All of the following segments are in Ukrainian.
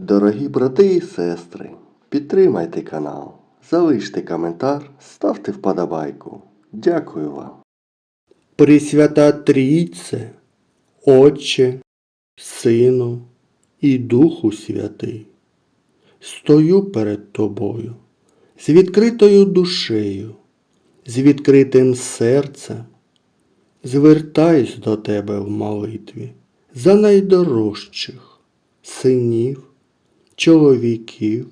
Дорогі брати і сестри, підтримайте канал, залиште коментар, ставте вподобайку. Дякую вам. Пресвята Трійце, Отче, Сину і Духу Святий, стою перед Тобою з відкритою душею, з відкритим серцем, звертаюсь до Тебе в молитві за найдорожчих синів, чоловіків,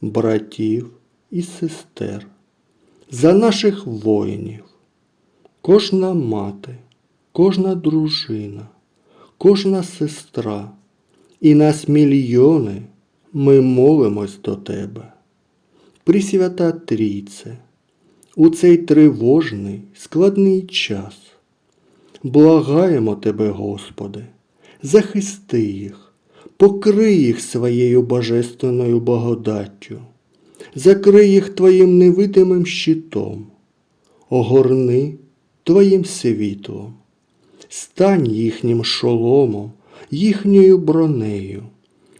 братів і сестер, за наших воїнів. Кожна мати, кожна дружина, кожна сестра, і нас мільйони ми молимось до Тебе. Пресвята Трійце, у цей тривожний, складний час. Благаємо Тебе, Господи, захисти їх, покрий їх своєю божественною благодаттю, закрий їх Твоїм невидимим щитом, огорни Твоїм світлом, стань їхнім шоломом, їхньою бронею,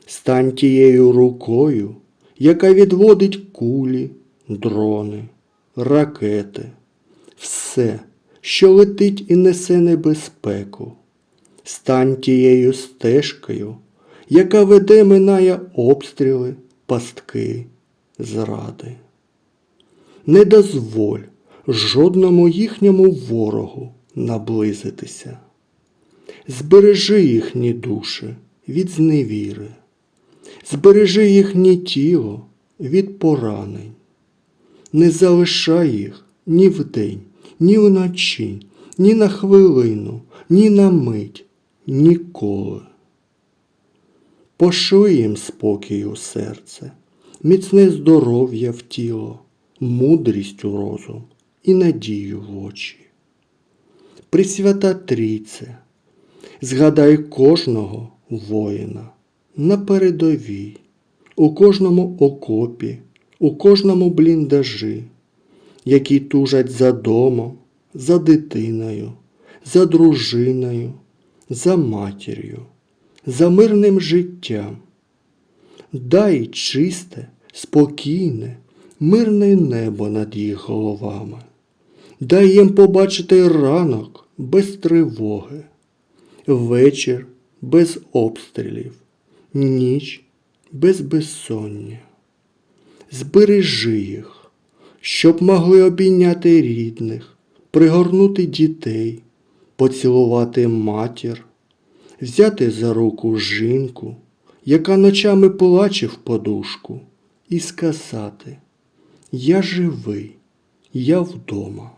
стань тією рукою, яка відводить кулі, дрони, ракети, все, що летить і несе небезпеку. Стань тією стежкою, яка веде минає обстріли, пастки, зради. Не дозволь жодному їхньому ворогу наблизитися. Збережи їхні душі від зневіри, збережи їхнє тіло від поранень. Не залишай їх ні вдень, ні вночі, ні на хвилину, ні на мить, ніколи. Пошли їм спокій у серце, міцне здоров'я в тіло, мудрість у розум і надію в очі. Пресвята Трійце, згадай кожного воїна на передовій, у кожному окопі, у кожному бліндажі, які тужать за домом, за дитиною, за дружиною, за матір'ю, за мирним життям. Дай чисте, спокійне, мирне небо над їх головами. Дай їм побачити ранок без тривоги, вечір без обстрілів, ніч без безсоння. Збережи їх, щоб могли обійняти рідних, пригорнути дітей, поцілувати матір, взяти за руку жінку, яка ночами плаче в подушку, і сказати Я живий, я вдома.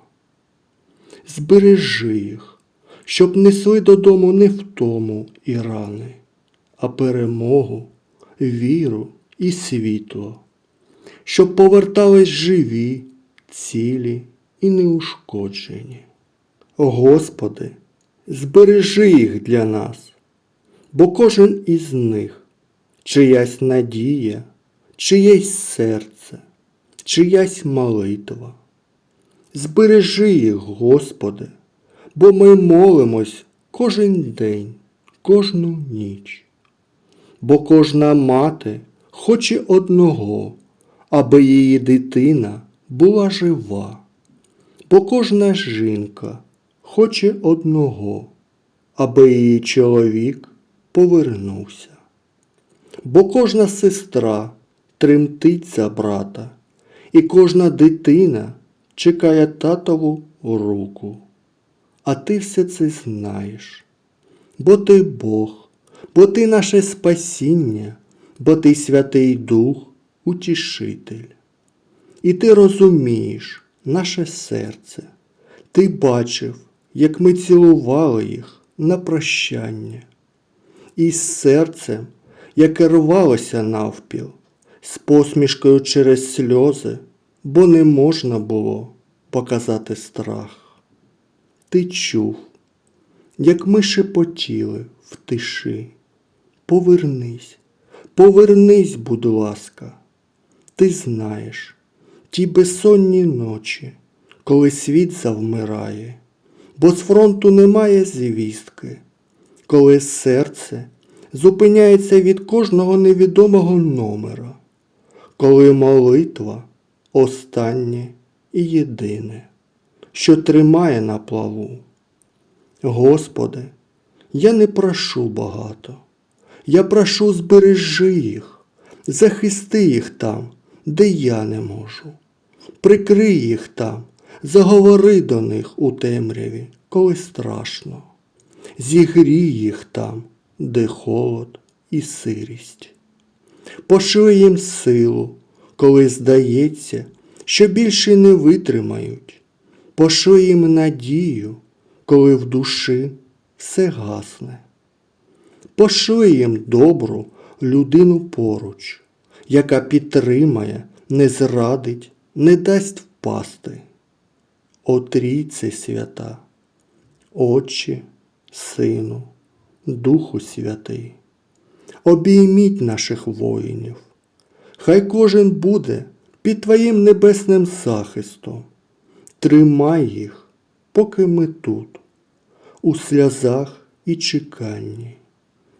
Збережи їх, щоб несли додому не втому і рани, а перемогу, віру і світло, щоб повертались живі, цілі і неушкоджені. Господи, збережи їх для нас, бо кожен із них чиясь надія, чиєсь серце, чиясь молитва. Збережи їх, Господи, бо ми молимось кожен день, кожну ніч. Бо кожна мати хоче одного, аби її дитина була жива. Бо кожна жінка хоче одного, аби її чоловік повернувся. Бо кожна сестра тремтить за брата, і кожна дитина чекає татову руку. А ти все це знаєш, бо ти Бог, бо ти наше спасіння, бо ти Святий Дух, Утішитель. І ти розумієш наше серце, ти бачив, як ми цілували їх на прощання, і з серцем, яке рвалося навпіл, з посмішкою через сльози, бо не можна було показати страх. Ти чув, як ми шепотіли в тиші. Повернись, повернись, будь ласка. Ти знаєш, ті безсонні ночі, коли світ завмирає, бо з фронту немає звістки, коли серце зупиняється від кожного невідомого номера, коли молитва останнє і єдине, що тримає на плаву. Господи, я не прошу багато, я прошу збережи їх, захисти їх там, де я не можу. Прикрий їх там, заговори до них у темряві, коли страшно. Зігрій їх там, де холод і сирість. Пошли їм силу, коли здається, що більше не витримають. Пошли їм надію, коли в душі все гасне. Пошли їм добру людину поруч, яка підтримає, не зрадить, не дасть впасти. О Трійце свята, Отче, Сину, Духу Святий, обійміть наших воїнів. Хай кожен буде під Твоїм небесним захистом. Тримай їх, поки ми тут, у сльозах і чеканні.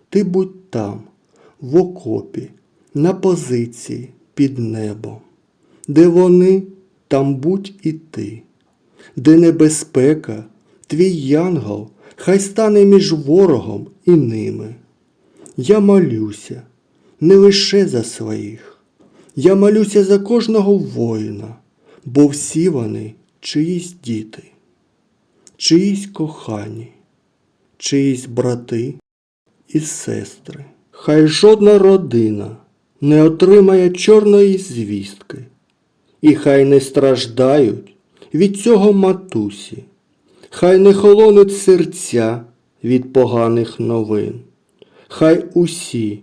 Ти будь там, в окопі, на позиції під небом. Де вони, там будь і ти. Де небезпека, твій янгол, хай стане між ворогом і ними. Я молюся не лише за своїх, я молюся за кожного воїна, бо всі вони чиїсь діти, чиїсь кохані, чиїсь брати і сестри. Хай жодна родина не отримає чорної звістки, і хай не страждають від цього матусі, хай не холонуть серця від поганих новин. Хай усі,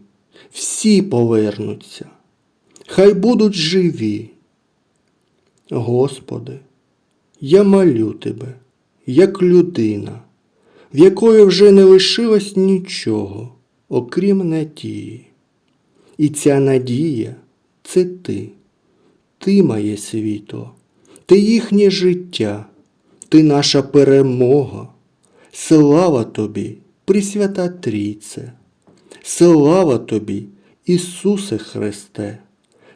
всі повернуться, хай будуть живі. Господи, я молю Тебе, як людина, в якої вже не лишилось нічого, окрім надії. І ця надія це ти, ти моє світло, ти їхнє життя, ти наша перемога. Слава тобі, Пресвята Трійце, слава тобі, Ісусе Христе,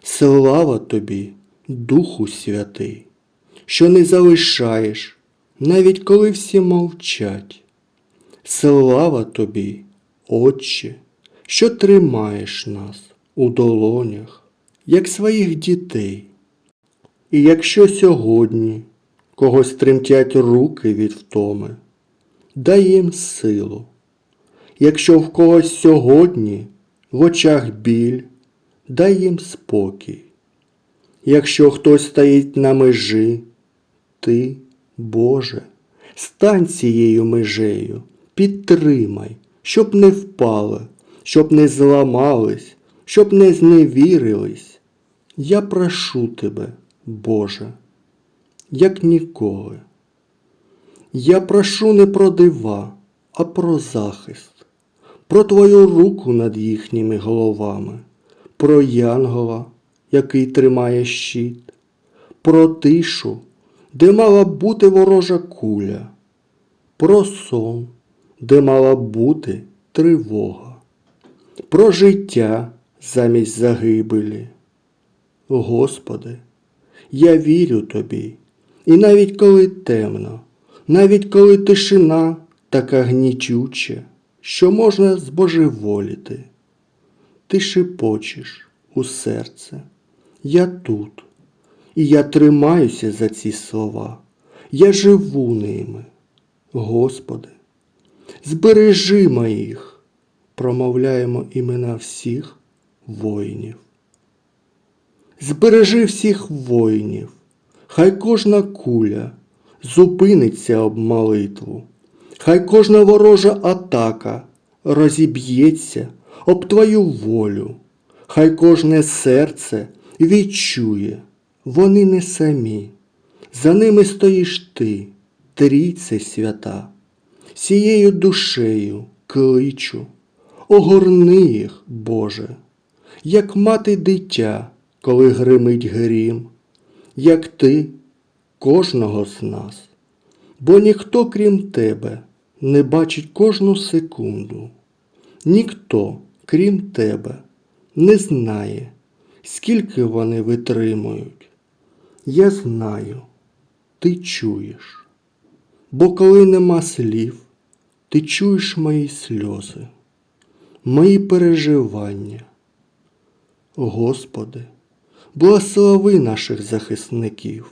слава тобі, Духу Святий, що не залишаєш, навіть коли всі мовчать. Слава тобі, Отче, що тримаєш нас у долонях, як своїх дітей. І якщо сьогодні когось тремтять руки від втоми, дай їм силу. Якщо в когось сьогодні в очах біль, дай їм спокій. Якщо хтось стоїть на межі, ти, Боже, стань цією межею, підтримай, щоб не впали, щоб не зламались, щоб не зневірились. Я прошу тебе, Боже, як ніколи. Я прошу не про дива, а про захист, про Твою руку над їхніми головами, про янгола, який тримає щит, про тишу, де мала бути ворожа куля, про сон, де мала бути тривога, про життя замість загибелі. Господи, я вірю Тобі, і навіть коли темно, навіть коли тишина така гнітюча, що можна збожеволіти, ти шепочеш у серце, я тут, і я тримаюся за ці слова, я живу ними. Господи, збережи моїх, промовляємо імена всіх воїнів. Збережи всіх воїнів, хай кожна куля зупиниться об молитву, хай кожна ворожа атака розіб'ється об Твою волю, хай кожне серце відчує, вони не самі, за ними стоїш ти, трійце свята, сією душею кличу, огорни їх, Боже, як мати дитя, коли гримить грім, як ти кожного з нас, бо ніхто, крім тебе, не бачить кожну секунду. Ніхто, крім тебе, не знає, скільки вони витримують. Я знаю, ти чуєш. Бо коли нема слів, ти чуєш мої сльози, мої переживання. Господи, благослови наших захисників,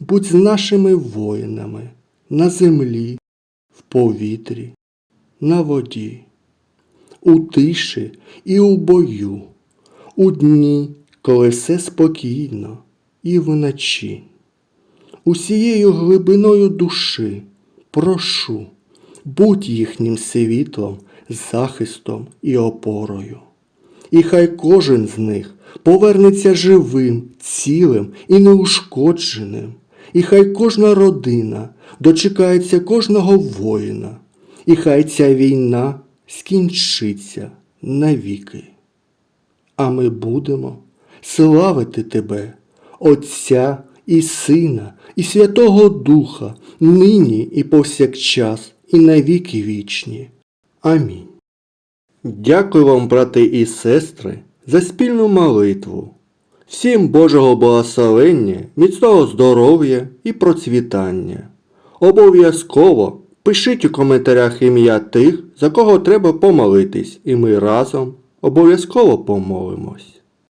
будь з нашими воїнами на землі, в повітрі, на воді, у тиші і у бою, у дні, коли все спокійно, і вночі. Усією глибиною душі прошу, будь їхнім світлом, захистом і опорою. І хай кожен з них повернеться живим, цілим і неушкодженим. І хай кожна родина дочекається кожного воїна, і хай ця війна скінчиться навіки. А ми будемо славити Тебе, Отця і Сина, і Святого Духа, нині і повсякчас, і навіки вічні. Амінь. Дякую вам, брати і сестри, за спільну молитву. Всім Божого благословення, міцного здоров'я і процвітання. Обов'язково пишіть у коментарях ім'я тих, за кого треба помолитись, і ми разом обов'язково помолимось.